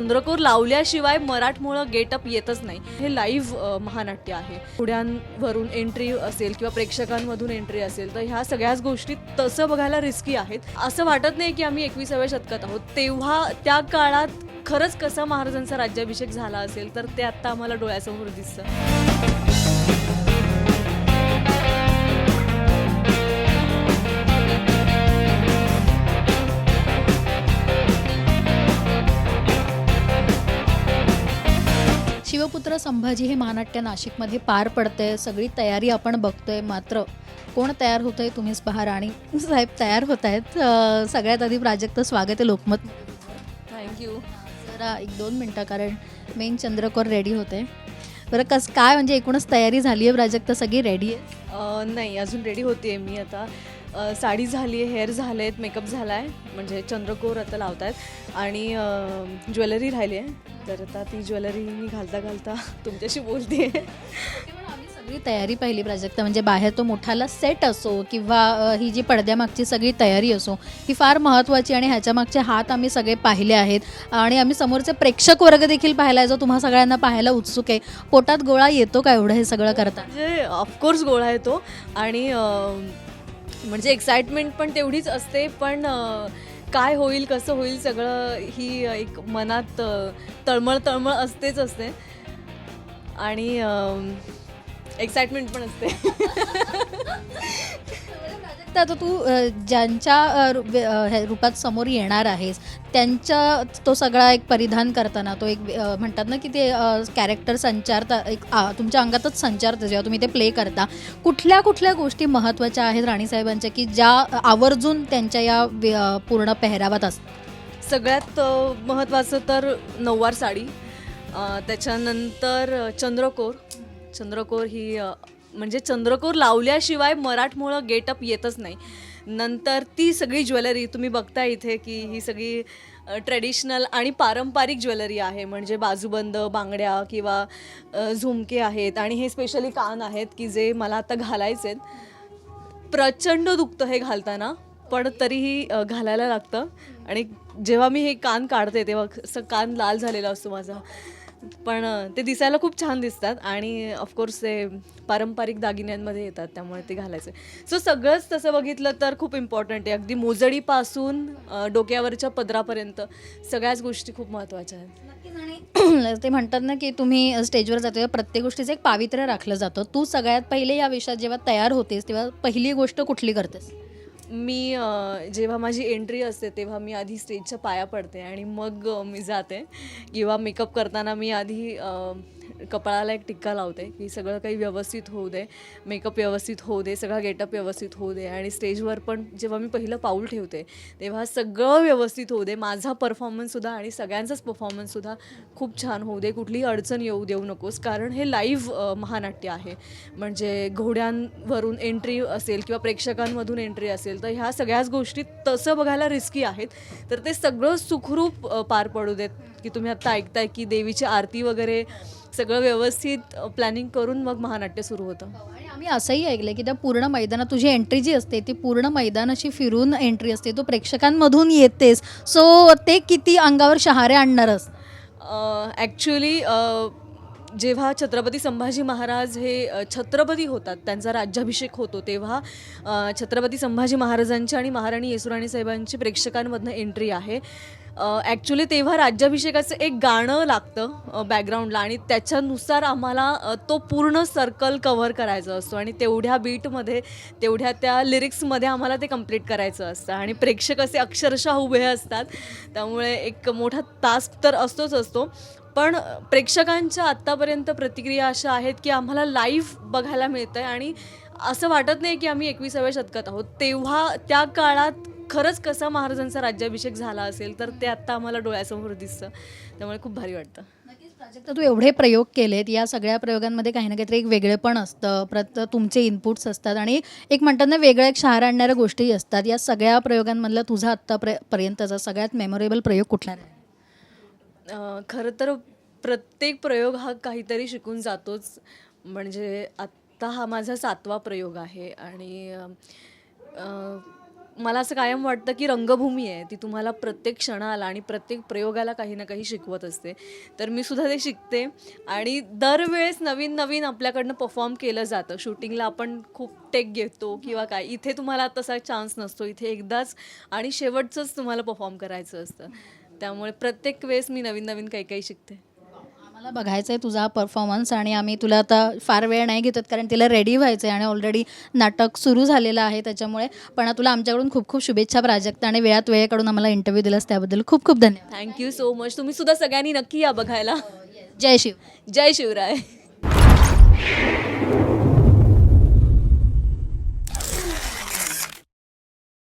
चंद्रकोर लावल्याशिवाय मराठमोळं getup येतच नाही. हे लाईव्ह महानाट्य आहे. पुढ्यांवरून एंट्री असेल किंवा प्रेक्षकांमधून एंट्री असेल तर ह्या सगळ्याच गोष्टी तसं बघायला रिस्की आहेत. असं वाटत नाही की आम्ही एकविसाव्या शतकात आहोत. तेव्हा त्या काळात खरंच कसा महाराजांचा राज्याभिषेक झाला असेल तर ते आत्ता आम्हाला डोळ्यासमोर दिसतं. शिवपुत्र संभाजी हे महानाट्य नाशिकमध्ये पार पडतंय. सगळी तयारी आपण बघतोय. मात्र कोण तयार होतंय तुम्हीच पहा. राणी साहेब तयार होत आहेत. सगळ्यात आधी प्राजक्त स्वागत आहे लोकमत. थँक्यू जरा एक दोन मिनटं कारण मेन चंद्रकोर रेडी होते. बरं कस काय म्हणजे एकूणच तयारी झाली आहे प्राजक्त? सगळी रेडी आहे? नाही अजून रेडी होते मी आता. साडी झाली आहे हेअर झाले आहेत मेकअप झाला आहे. म्हणजे चंद्रकोर आता लावत आहेत आणि ज्वेलरी राहिली आहे. तर आता ती ज्वेलरी मी घालता घालता तुमच्याशी बोलते आम्ही सगळी तयारी पाहिली प्राजक्त म्हणजे बाहेर तो मोठाला सेट असो किंवा ही जी पडद्यामागची सगळी तयारी असो ही फार महत्त्वाची आणि ह्याच्या मागचे हात आम्ही सगळे पाहिले आहेत. आणि आम्ही समोरचे प्रेक्षक वर्ग देखील पाहिला आहे जो तुम्हा सगळ्यांना पाहायला उत्सुक आहे. पोटात गोळा येतो का एवढं हे सगळं करता? म्हणजे ऑफकोर्स गोळा येतो. आणि म्हणजे एक्साइटमेंट पण तेवढीच असते पण काय होईल कसं होईल सगळं ही एक मनात तळमळ तळमळ असतेच असते. आणि एक्साइटमेंट पण असते. तर आता तू ज्यांच्या रूपात समोर येणार आहेस त्यांच्या तो सगळा एक परिधान करताना तो एक म्हणतात ना की ते कॅरेक्टर संचारता एक आ, तुमच्या अंगातच संचारतं जेव्हा तुम्ही ते प्ले करता. कुठल्या कुठल्या गोष्टी महत्त्वाच्या आहेत राणीसाहेबांच्या की ज्या आवर्जून त्यांच्या या पूर्ण पेहरावात असतात सगळ्यात महत्त्वाचं तर नऊवार साडी त्याच्यानंतर चंद्रकोर. चंद्रकोर ही म्हणजे चंद्रकोर लावल्याशिवाय मराठमोळं गेटअप येतच नाही. नंतर ती सगळी ज्वेलरी तुम्ही बघता इथे की ही सगळी ट्रेडिशनल आणि पारंपरिक ज्वेलरी आहे. म्हणजे बाजूबंद बांगड्या किंवा झुमके आहेत आणि हे स्पेशली कान आहेत की जे मला आता घालायचे आहेत प्रचंड दुखतं हे घालताना पण तरीही घालायला लागतं. आणि जेव्हा मी हे कान काढते तेव्हा असं कान लाल झालेला असतो माझा. पण ते दिसायला खूप छान दिसतात आणि ऑफकोर्स ते पारंपरिक दागिन्यांमध्ये येतात त्यामुळे ते घालायचे. सो सगळंच तसं बघितलं तर खूप इम्पॉर्टंट आहे. अगदी मोजडीपासून डोक्यावरच्या पदरापर्यंत सगळ्याच गोष्टी खूप महत्त्वाच्या आहेत. आणि ते म्हणतात ना की तुम्ही स्टेजवर जातो तेव्हा प्रत्येक गोष्टीचं एक पावित्र्य राखलं जातं. तू सगळ्यात पहिले या विषयात जेव्हा तयार होतेस तेव्हा पहिली गोष्ट कुठली करतेस? मी जेव्हा माझी एंट्री असते तेव्हा मी आधी स्टेजच्या पाया पडते आणि मग मी जाते. किंवा मेकअप करताना मी आधी कपाळाला एक टिक्का लावते की सगळं काही व्यवस्थित होऊ दे मेकअप व्यवस्थित होऊ दे सगळा गेटअप व्यवस्थित होऊ दे आणि स्टेजवर पण जेव्हा मी पहिलं पाऊल ठेवते तेव्हा सगळं व्यवस्थित होऊ दे माझा परफॉर्मन्ससुद्धा आणि सगळ्यांचाच परफॉर्मन्ससुद्धा खूप छान होऊ दे कुठलीही अडचण येऊ देऊ नकोस. कारण हे लाईव्ह महानाट्य आहे. म्हणजे घोड्यांवरून एंट्री असेल किंवा प्रेक्षकांमधून एंट्री असेल तर ह्या सगळ्याच गोष्टी तसं बघायला रिस्की आहेत. तर ते सगळं सुखरूप पार पडू देत. की तुम्ही आत्ता ऐकताय की देवीची आरती वगैरे सगळं व्यवस्थित प्लॅनिंग करून मग महानाट्य सुरू होतं. आणि आम्ही असंही ऐकलंय की त्या पूर्ण मैदानात तुझी एंट्री जी असते ती पूर्ण मैदान अशी फिरून एंट्री असते. तू प्रेक्षकांमधून येतेस. सो ते किती अंगावर शहारे आणणारच ॲक्च्युली जेव्हा छत्रपती संभाजी महाराज हे छत्रपती होतात त्यांचा राज्याभिषेक होतो तेव्हा छत्रपती संभाजी महाराजांची आणि महाराणी येसुराणी साहेबांची प्रेक्षकांमधनं एंट्री आहे. ॲक्च्युली तेव्हा राज्याभिषेकाचं एक गाणं लागतं बॅकग्राऊंडला आणि त्याच्यानुसार आम्हाला तो पूर्ण सर्कल कव्हर करायचा असतो आणि तेवढ्या बीटमध्ये तेवढ्या त्या लिरिक्समध्ये आम्हाला ते कंप्लीट करायचं असतं. आणि प्रेक्षक असे अक्षरशः उभे असतात. त्यामुळे एक मोठा टास्क तर असतोच असतो. पण प्रेक्षकांच्या आत्तापर्यंत प्रतिक्रिया अशा आहेत की आम्हाला लाईव्ह बघायला मिळतं आहे आणि असं वाटत नाही की आम्ही एकविसाव्या शतकात आहोत. तेव्हा त्या काळात खरंच कसा महाराजांचा राज्याभिषेक झाला असेल तर ते आत्ता आम्हाला डोळ्यासमोर दिसतं. त्यामुळे खूप भारी वाटतं. नक्कीच प्राजक्ता तू एवढे प्रयोग केलेत. या सगळ्या प्रयोगांमध्ये काही ना काहीतरी एक वेगळेपण असतं. प्रत तुमचे इनपुट्स असतात आणि एक म्हणतात ना वेगळ्या एक शहार आणणाऱ्या गोष्टी असतात. या सगळ्या प्रयोगांमधला तुझा आत्तापर्य पर्यंतचा सगळ्यात मेमोरेबल प्रयोग कुठला? अं, खरं तर प्रत्येक प्रयोग हा काहीतरी शिकून जातोच. म्हणजे आत्ता हा माझा सातवा प्रयोग आहे आणि मला असं कायम वाटतं की रंगभूमी आहे. ती तुम्हाला प्रत्येक क्षणाला आणि प्रत्येक प्रयोगाला काही ना काही शिकवत असते. तर मी सुद्धा ते शिकते. आणि दरवेळेस नवीन नवीन आपल्याकडनं परफॉर्म केलं जातं. शूटिंगला आपण खूप टेक घेतो किंवा काय. इथे तुम्हाला तसा चान्स नसतो. इथे एकदाच आणि शेवटचंच तुम्हाला परफॉर्म करायचं असतं. त्यामुळे प्रत्येक वेळेस मी नवीन नवीन काही काही शिकते. आम्हाला बघायचं आहे तुझा परफॉर्मन्स आणि आम्ही तुला आता फार वेळ नाही घेतात कारण तिला रेडी व्हायचं आहे आणि ऑलरेडी नाटक सुरू झालेलं आहे त्याच्यामुळे. पण तुला आमच्याकडून खूप खूप शुभेच्छा प्राजक्ता आणि वेळात वेळेकडून आम्हाला इंटरव्ह्यू दिलास त्याबद्दल खूप खूप धन्यवाद. थँक्यू सो मच तुम्ही सुद्धा सगळ्यांनी नक्की या बघायला. जय शिव. जय शिवराय.